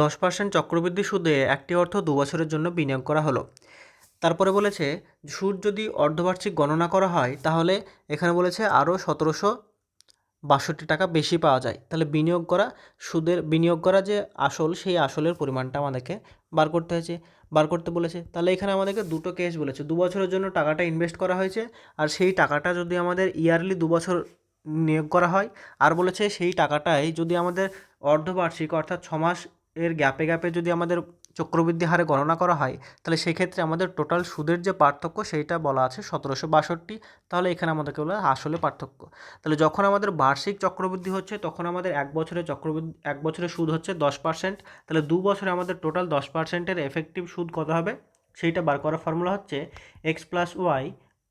দশ পার্সেন্ট চক্রবৃদ্ধি সুদে একটি অর্থ দু বছরের জন্য বিনিয়োগ করা হলো। তারপরে বলেছে, সুদ যদি অর্ধবার্ষিক গণনা করা হয়, তাহলে এখানে বলেছে আরও সতেরোশো বাষট্টি টাকা বেশি পাওয়া যায়। তাহলে বিনিয়োগ করা, সুদের বিনিয়োগ করা যে আসল, সেই আসলের পরিমাণটা আমাদেরকে বার করতে হয়েছে। বার করতে বলেছে, তাহলে এখানে আমাদেরকে দুটো কেস বলেছে। দু বছরের জন্য টাকাটা ইনভেস্ট করা হয়েছে, আর সেই টাকাটা যদি আমাদের ইয়ারলি দু বছর নিয়োগ করা হয়, আর বলেছে সেই টাকাটাই যদি আমাদের অর্ধবার্ষিক অর্থাৎ ছ মাস এর গ্যাপে গ্যাপে যদি আমাদের চক্রবৃদ্ধি হারে গণনা করা হয়, তাহলে সেক্ষেত্রে আমাদের টোটাল সুদের যে পার্থক্য সেইটা বলা আছে সতেরোশো বাষট্টি। তাহলে এখানে আমাদেরকে বলা আসলে পার্থক্য। তাহলে যখন আমাদের বার্ষিক চক্রবৃদ্ধি হচ্ছে, তখন আমাদের এক বছরে চক্রবৃদ্ধি, এক বছরের সুদ হচ্ছে দশ পার্সেন্ট তাহলে দু বছরে আমাদের টোটাল দশ পার্সেন্টের এফেক্টিভ সুদ কত হবে? সেইটা বার করার ফর্মুলা হচ্ছে x plus y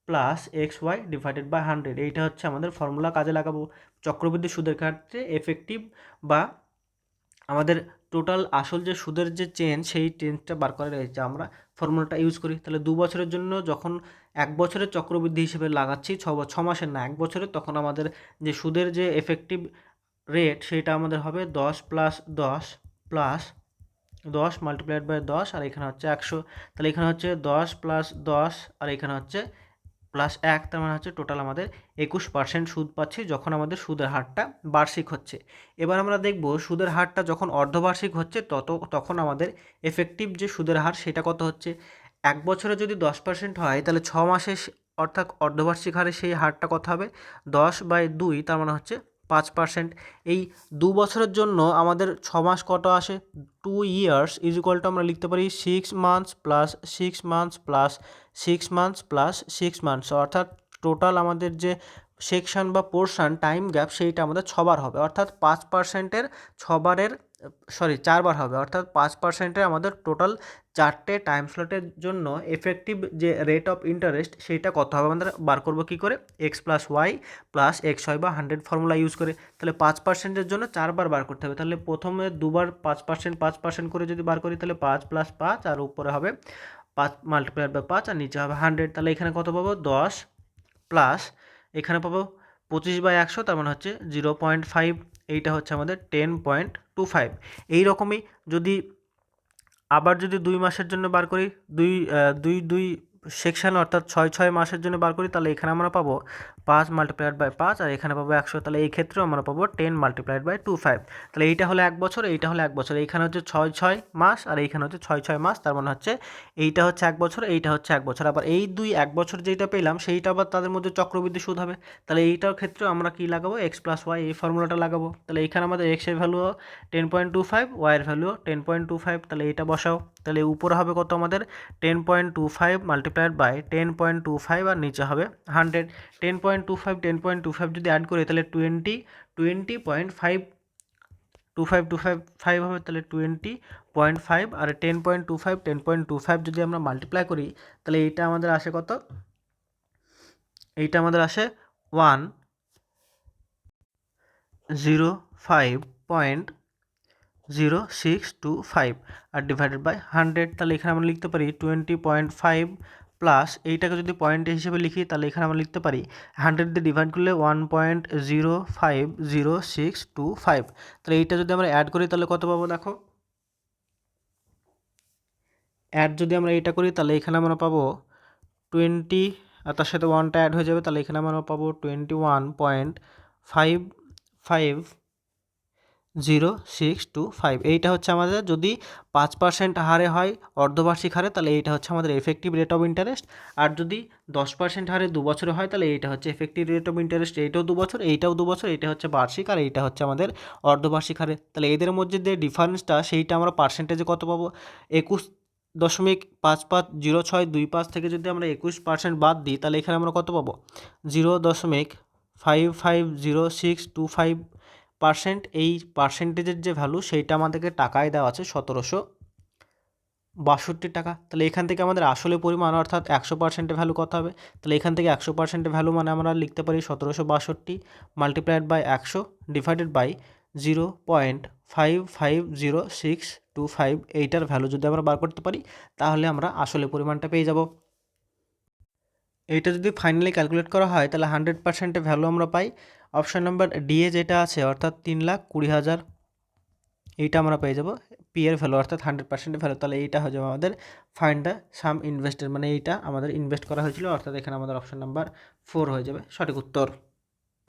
plus x y divided by hundred এইটা হচ্ছে আমাদের ফর্মুলা কাজে লাগাবো। চক্রবৃদ্ধি সুদের ক্ষেত্রে এফেক্টিভ বা আমাদের টোটাল আসল যে সুদের যে চেন সেই চেঞ্জটা বার করা রয়েছে। আমরা ফর্মুলাটা ইউজ করি। তাহলে দু বছরের জন্য যখন এক বছরের চক্রবৃদ্ধি হিসেবে লাগাচ্ছি, ছ ছ মাসের না, এক বছরে তখন আমাদের যে সুদের যে এফেক্টিভ রেট সেটা আমাদের হবে দশ প্লাস দশ প্লাস দশ মাল্টিপ্লাইড বাই দশ, আর এখানে হচ্ছে একশো। তাহলে এখানে হচ্ছে দশ প্লাস দশ, আর এখানে হচ্ছে প্লাস এক, তার মানে হচ্ছে টোটাল আমাদের একুশ পার্সেন্ট সুদ পাচ্ছি যখন আমাদের সুদের হারটা বার্ষিক হচ্ছে। এবার আমরা দেখব সুদের হারটা যখন অর্ধবার্ষিক হচ্ছে তত, তখন আমাদের এফেক্টিভ যে সুদের হার সেটা কত হচ্ছে? এক বছরে যদি দশ পার্সেন্ট হয়, তাহলে ছ মাসে অর্থাৎ অর্ধবার্ষিক হারে সেই হারটা কত হবে? দশ বাই দুই, তার মানে হচ্ছে পাঁচ পার্সেন্ট এই দু বছরের জন্য আমাদের ছ মাস কত আসে? Two years is equal to আমরা লিখতে পারি six months plus six months plus six months plus six months অর্থাৎ টোটাল আমাদের যে সেকশন বা পোর্শন টাইম গ্যাপ সেইটা আমাদের ছবার হবে। অর্থাৎ পাঁচ পার্সেন্টের ছবারের সরি চারবার হবে। অর্থাৎ পাঁচ পার্সেন্টের আমাদের টোটাল চারটে টাইম স্লটের জন্য এফেক্টিভ যে রেট অফ ইন্টারেস্ট সেইটা কত হবে? আমাদের বার করব কী করে? X plus y plus x y বা হান্ড্রেড ফর্মুলা ইউজ করে। তাহলে পাঁচ পার্সেন্টের জন্য চারবার বার করতে হবে। তাহলে প্রথমে দুবার পাঁচ পার্সেন্ট পাঁচ পার্সেন্ট করে যদি বার করি, তাহলে পাঁচ প্লাস পাঁচ আর উপরে হবে পাঁচ মাল্টিপ্লাইড বাই পাঁচ আর নিচে হবে হান্ড্রেড তাহলে এখানে কত পাবো? দশ প্লাস এখানে পাবো পঁচিশ বাই একশো, তার মানে হচ্ছে জিরো পয়েন্ট ফাইভ। এইটা হচ্ছে আমাদের টেন পয়েন্ট টু ফাইভ। এইরকমই যদি আবার যদি দুই মাসের জন্য বার করি, দুই দুই দুই সেকশান অর্থাৎ ছয় ছয় মাসের জন্য বার করি, তাহলে এখানে আমরা পাবো পাঁচ মাল্টিপ্লাইড বাই পাঁচ আর এখানে পাবো একশো, তাহলে এই ক্ষেত্রেও আমরা পাবো ten multiplied by two five তাহলে এইটা হলো এক বছর, এইটা হলো এক বছর, এইখানে হচ্ছে ছয় ছয় মাস আর এইখানে হচ্ছে ছয় ছয় মাস, তার মানে হচ্ছে এইটা হচ্ছে এক বছর, এইটা হচ্ছে এক বছর। আবার এই দুই এক বছর যেটা পেলাম, সেইটা আবার তাদের মধ্যে চক্রবৃদ্ধি সুদ হবে। তাহলে এইটার ক্ষেত্রে আমরা কি লাগাবো? এক্স প্লাস ওয়াই এই ফর্মুলাটা লাগাবো। তাহলে এইখানে আমাদের এক্সের value ten point two five ওয়াইয়ের value ten point two five তাহলে এইটা বসাও। তাহলে উপরে হবে কত আমাদের? Ten point two five multiplied by ten point two five আর নিচে হবে hundred ten point two five ten point two five যদি অ্যাড করি, তাহলে twenty twenty point five two five two five five হবে, তাহলে টোয়েন্টি পয়েন্ট ফাইভ আর ten point two five ten point two five যদি আমরা multiply করি, তাহলে এইটা আমাদের আসে কত? এইটা আমাদের আসে one zero five point zero six two five R divided by hundred তাহলে এখানে আমরা লিখতে পারি টোয়েন্টি পয়েন্ট ফাইভ প্লাস এইটাকে যদি পয়েন্ট হিসেবে লিখি, তাহলে এখানে আমরা লিখতে পারি হান্ড্রেড দিয়ে ডিভাইড করলে one point zero five zero six two five তাহলে এইটা যদি আমরা অ্যাড করি, তাহলে কত পাবো দেখো? অ্যাড যদি আমরা এইটা করি, তাহলে এখানে আমরা পাবো টোয়েন্টি আর তার সাথে ওয়ানটা অ্যাড হয়ে যাবে, তাহলে এখানে আমরা পাবো twenty one point five five zero, six, two, five. এইটা হচ্ছে আমাদের যদি পাঁচ পার্সেন্ট হারে হয় অর্ধবার্ষিক হারে, তাহলে এইটা হচ্ছে আমাদের এফেক্টিভ রেট অফ ইন্টারেস্ট আর যদি দশ পার্সেন্ট হারে দু বছরে হয়, তাহলে এইটা হচ্ছে এফেক্টিভ রেট অফ ইন্টারেস্ট এইটাও দু বছর এইটাও দু বছর এইটা হচ্ছে বার্ষিক, আর এইটা হচ্ছে আমাদের অর্ধবার্ষিক হারে। তাহলে এদের মধ্যে যে ডিফারেন্সটা সেইটা আমরা পার্সেন্টেজে কত পাবো? একুশ দশমিক পাঁচ পাঁচ জিরো ছয় দুই পাঁচ থেকে যদি আমরা একুশ পার্সেন্ট বাদ দিই, তাহলে এখানে আমরা কত পাবো? জিরো দশমিক five five zero six two five percent, এই পার্সেন্টেজের যে ভ্যালু সেইটা আমাদেরকে টাকায় দেওয়া আছে সতেরোশো বাষট্টি টাকা। তাহলে এখান থেকে আমাদের আসলে পরিমাণ, অর্থাৎ একশো পার্সেন্টের ভ্যালু কত হবে? তাহলে এখান থেকে একশো পার্সেন্টের ভ্যালু মানে আমরা লিখতে পারি সতেরোশো বাষট্টি মাল্টিপ্লাইড বাই একশো divided by zero point five five zero six two five এইটার ভ্যালু যদি আমরা বার করতে পারি, তাহলে আমরা আসলে পরিমাণটা পেয়ে যাব। এইটা যদি ফাইনালি ক্যালকুলেট করা হয়, তাহলে হান্ড্রেড পার্সেন্টের ভ্যালু আমরা পাই অপশান নাম্বার ডি এ যেটা আছে, অর্থাৎ তিন লাখ কুড়ি হাজার, এইটা আমরা পেয়ে যাব পি এর ভ্যালু অর্থাৎ হান্ড্রেড পার্সেন্ট ভ্যালু তাহলে এইটা হয়ে যাবে আমাদের ফাইন্ড দ্য সাম ইনভেস্টেড মানে এইটা আমাদের ইনভেস্ট করা হয়েছিল, অর্থাৎ এখানে আমাদের অপশান নাম্বার ফোর হয়ে যাবে। সঠিক উত্তর।